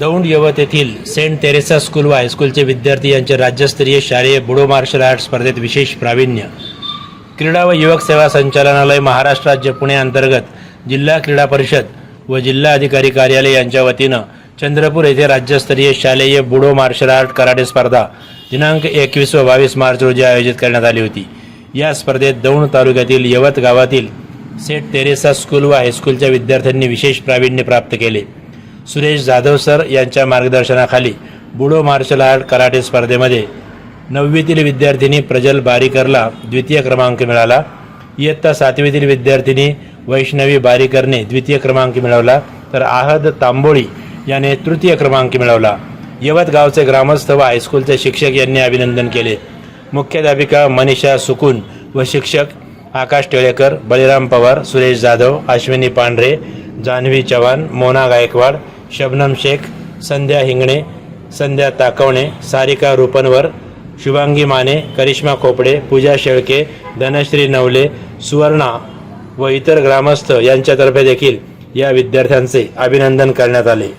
दौंड यवत येथील Saint Theresa school व हायस्कूलचे विद्यार्थी यांचे राज्यस्तरीय शालेय बुडो मार्शल आर्ट स्पर्धेत विशेष प्रावीण्य. क्रीडा व युवक सेवा संचालनालय महाराष्ट्र राज्य पुणे अंतर्गत जिल्हा क्रीडा परिषद व जिल्हा अधिकारी कार्यालय यांच्या वतीनं चंद्रपूर येथे राज्यस्तरीय शालेय बुडो मार्शल आर्ट कराटे स्पर्धा दिनांक एकवीस व बावीस मार्च रोजी आयोजित करण्यात आली होती. या स्पर्धेत दौंड तालुक्यातील यवत गावातील सेंट तेरेसा स्कूल व हायस्कूलच्या विद्यार्थ्यांनी विशेष प्रावीण्य प्राप्त केले. सुरेश जाधव सर यांच्या मार्गदर्शनाखाली बुडो मार्शल आर्ट कराटे स्पर्धेमध्ये नववीतील विद्यार्थिनी प्रजल बारीकरला द्वितीय क्रमांक मिळाला. इयत्ता सातवीतील विद्यार्थिनी वैष्णवी बारीकरने द्वितीय क्रमांक मिळवला. तर आहद तांबोळी याने तृतीय क्रमांक मिळवला. यवतगावचे ग्रामस्थ व हायस्कूलचे शिक्षक यांनी अभिनंदन केले. मुख्याध्यापिका मनीषा सुकून व शिक्षक आकाश टेळेकर बळीराम पवार सुरेश जाधव अश्विनी पांढरे जान्हवी चव्हाण मोना गायकवाड शबनम शेख संध्या हिंगणे संध्या ताकवणे सारिका रुपनवर शुभांगी माने करिश्मा खोपडे पूजा शेळके धनश्री नवले सुवर्णा व इतर ग्रामस्थ यांच्यातर्फे देखील या विद्यार्थ्यांचे अभिनंदन करण्यात आले.